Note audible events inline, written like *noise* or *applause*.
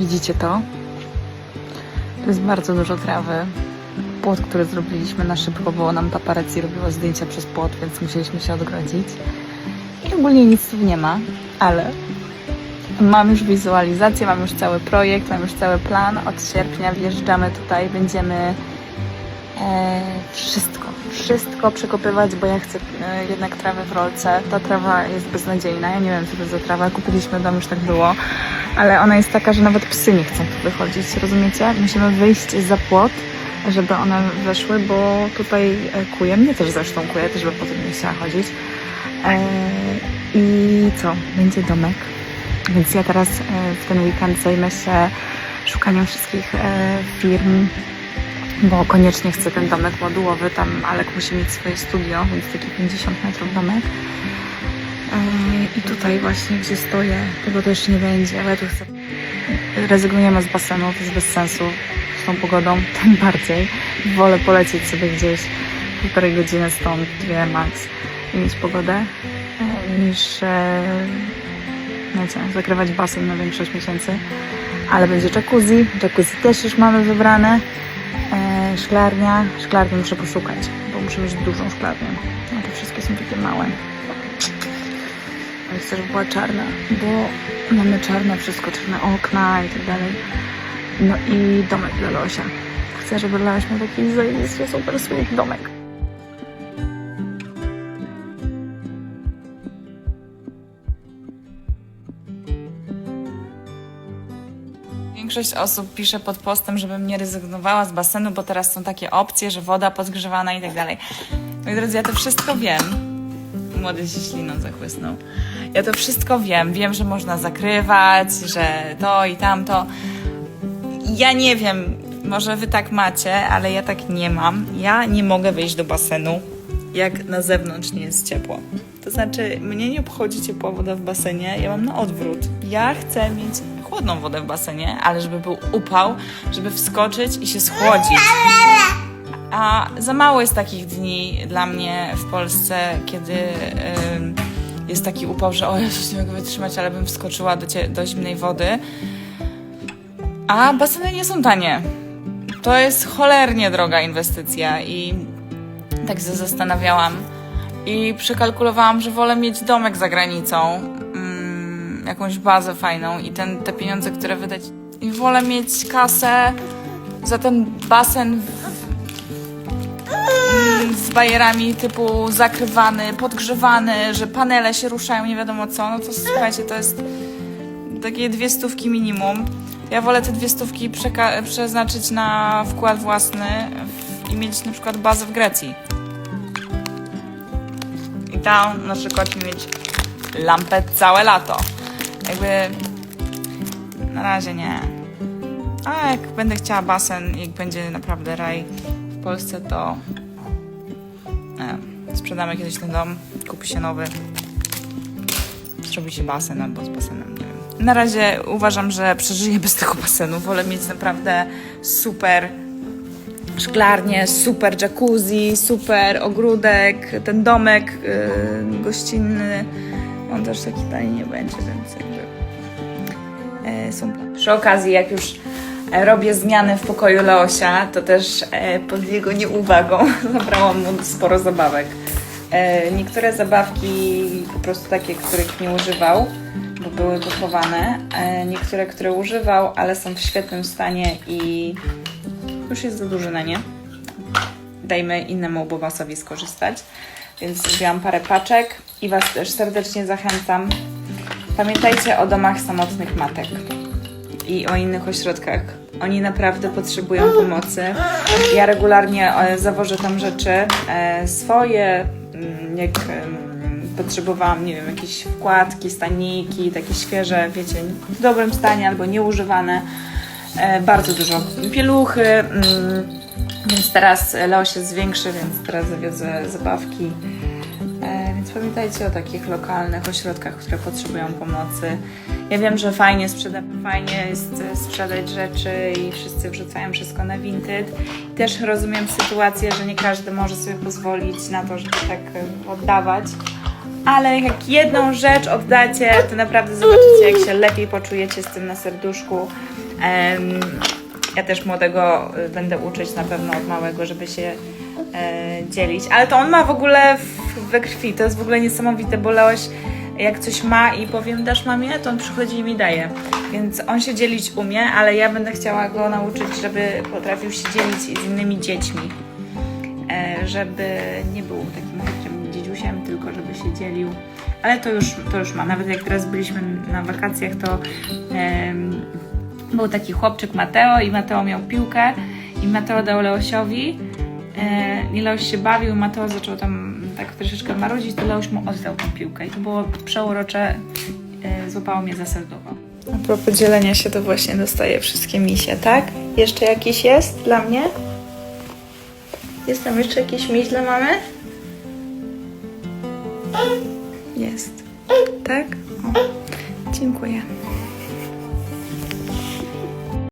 Widzicie to? To jest bardzo dużo trawy. Płot, który zrobiliśmy na szybko, bo nam paparazzi robiło zdjęcia przez płot, więc musieliśmy się odgrodzić. I ogólnie nic tu nie ma, ale mam już wizualizację, mam już cały projekt, mam już cały plan. Od sierpnia wjeżdżamy tutaj, będziemy e, wszystko, wszystko przekopywać, bo ja chcę e, jednak trawę w rolce. Ta trawa jest beznadziejna, ja nie wiem co to za trawa, kupiliśmy dom, już tak było, ale ona jest taka, że nawet psy nie chcą tu wychodzić, rozumiecie? Musimy wyjść za płot, żeby one weszły, bo tutaj e, kuje, mnie też zresztą kuje, też by potem nie chciała chodzić. E, I co? Będzie domek. Więc ja teraz w ten weekend zajmę się szukaniem wszystkich firm, bo koniecznie chcę ten domek modułowy. Tam Alek musi mieć swoje studio, więc taki 50 metrów domek. E, I tutaj właśnie, gdzie stoję, tego jeszcze nie będzie, ale tu chcę... Rezygnujemy z basenu, to jest bez sensu z tą pogodą, *laughs* tym bardziej. Wolę polecieć sobie gdzieś półtorej godziny stąd, dwie max i mieć pogodę, e, niż wiecie, zakrywać basen na większość miesięcy. Ale będzie jacuzzi, jacuzzi też już mamy wybrane. Szklarnia, szklarni muszę poszukać, bo muszę mieć dużą szklarnię. No te wszystkie są takie małe. Ale chcę, żeby była czarna, bo mamy czarne wszystko, czarne okna i tak dalej. No i domek dla Leosia. Chcę, żeby Leoś miał taki zajebisty, super sweet domek. Większość osób pisze pod postem, żebym nie rezygnowała z basenu, bo teraz są takie opcje, że woda podgrzewana i tak dalej. Moi drodzy, ja to wszystko wiem. Młody się śliną zachłysnął. Ja to wszystko wiem. Wiem, że można zakrywać, że to i tamto. Ja nie wiem, może wy tak macie, ale ja tak nie mam. Ja nie mogę wejść do basenu, jak na zewnątrz nie jest ciepło. To znaczy, mnie nie obchodzi ciepła woda w basenie, ja mam na odwrót. Ja chcę mieć chłodną wodę w basenie, ale żeby był upał, żeby wskoczyć i się schłodzić. A za mało jest takich dni dla mnie w Polsce, kiedy jest taki upał, że o Jezus, nie mogę wytrzymać, ale bym wskoczyła do, do zimnej wody. A baseny nie są tanie. To jest cholernie droga inwestycja i tak się zastanawiałam. I przekalkulowałam, że wolę mieć domek za granicą, jakąś bazę fajną i ten, te pieniądze, które wydać. I wolę mieć kasę za ten basen mm, z bajerami typu zakrywany, podgrzewany, że panele się ruszają, nie wiadomo co. No to słuchajcie, to jest takie dwie stówki minimum. Ja wolę te dwie stówki przeznaczyć na wkład własny i mieć na przykład bazę w Grecji. I tam na przykład mieć lampę całe lato. Jakby na razie nie. A jak będę chciała basen, jak będzie naprawdę raj w Polsce, to nie, sprzedamy kiedyś ten dom, kupi się nowy, zrobi się basen albo z basenem, nie wiem. Na razie uważam, że przeżyję bez tego basenu. Wolę mieć naprawdę super szklarnię, super jacuzzi, super ogródek, ten domek yy, gościnny. On też taki tani nie będzie, więc jakby e, są. Przy okazji, jak już e, robię zmiany w pokoju Leosia, to też e, pod jego nieuwagą *laughs* zabrałam mu sporo zabawek. E, niektóre zabawki po prostu takie, których nie używał, bo były pochowane. E, niektóre, które używał, ale są w świetnym stanie i już jest za duży na nie. Dajmy innemu bobasowi skorzystać. Więc zrobiłam parę paczek i Was też serdecznie zachęcam. Pamiętajcie o domach samotnych matek i o innych ośrodkach. Oni naprawdę potrzebują pomocy. Ja regularnie e, zawożę tam rzeczy e, swoje, mm, jak potrzebowałam, nie wiem, jakieś wkładki, staniki, takie świeże, wiecie, w dobrym stanie albo nieużywane. E, Bardzo dużo pieluchy, mm, więc teraz Leo się zwiększy, więc teraz zawiozę zabawki. E, Więc pamiętajcie o takich lokalnych ośrodkach, które potrzebują pomocy. Ja wiem, że fajnie, sprzeda- fajnie jest e, sprzedać rzeczy i wszyscy wrzucają wszystko na Vinted. Też rozumiem sytuację, że nie każdy może sobie pozwolić na to, żeby tak e, oddawać. Ale jak jedną rzecz oddacie, to naprawdę zobaczycie, jak się lepiej poczujecie z tym na serduszku. Em, ja też młodego y, będę uczyć na pewno od małego, żeby się e, dzielić. Ale to on ma w ogóle w, we krwi. To jest w ogóle niesamowite, bo Leoś jak coś ma i powiem dasz mamie, to on przychodzi i mi daje. Więc on się dzielić umie, ale ja będę chciała go nauczyć, żeby potrafił się dzielić z innymi dziećmi. E, żeby nie był takim chytrym dziedziusiem, tylko żeby się dzielił. Ale to już, to już ma. Nawet jak teraz byliśmy na wakacjach, to em, był taki chłopczyk Mateo i Mateo miał piłkę i Mateo dał Leosiowi e, i Leoś się bawił, Mateo zaczął tam tak troszeczkę marudzić, to Leoś mu oddał tą piłkę i to było przeurocze, e, złapało mnie za serducho. A propos dzielenia się, to właśnie dostaję wszystkie misie, tak? Jeszcze jakiś jest dla mnie? Jest tam jeszcze jakiś miś dla mamy? Jest. Tak? O, dziękuję.